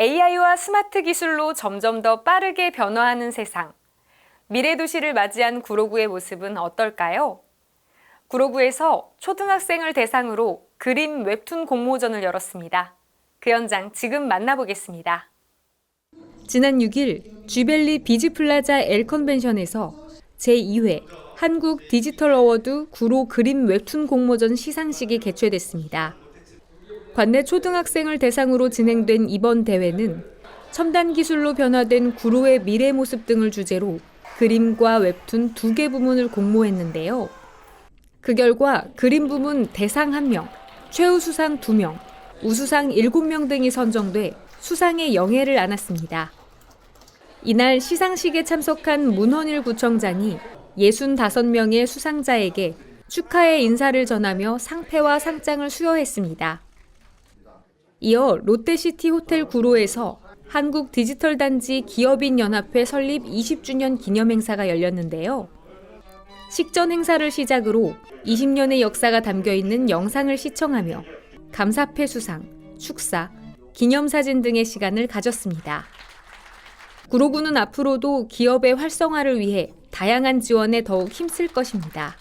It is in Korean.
AI와 스마트 기술로 점점 더 빠르게 변화하는 세상. 미래 도시를 맞이한 구로구의 모습은 어떨까요? 구로구에서 초등학생을 대상으로 그림 웹툰 공모전을 열었습니다. 그 현장 지금 만나보겠습니다. 지난 6일 쥐벨리 비즈플라자 L 컨벤션에서 제2회 한국 디지털 어워드 구로 그림 웹툰 공모전 시상식이 개최됐습니다. 관내 초등학생을 대상으로 진행된 이번 대회는 첨단 기술로 변화된 구로의 미래 모습 등을 주제로 그림과 웹툰 두 개 부문을 공모했는데요. 그 결과 그림 부문 대상 1명, 최우수상 2명, 우수상 7명 등이 선정돼 수상의 영예를 안았습니다. 이날 시상식에 참석한 문헌일 구청장이 65명의 수상자에게 축하의 인사를 전하며 상패와 상장을 수여했습니다. 이어 롯데시티 호텔 구로에서 한국 디지털 단지 기업인 연합회 설립 20주년 기념 행사가 열렸는데요. 식전 행사를 시작으로 20년의 역사가 담겨 있는 영상을 시청하며 감사패 수상, 축사, 기념사진 등의 시간을 가졌습니다. 구로구는 앞으로도 기업의 활성화를 위해 다양한 지원에 더욱 힘쓸 것입니다.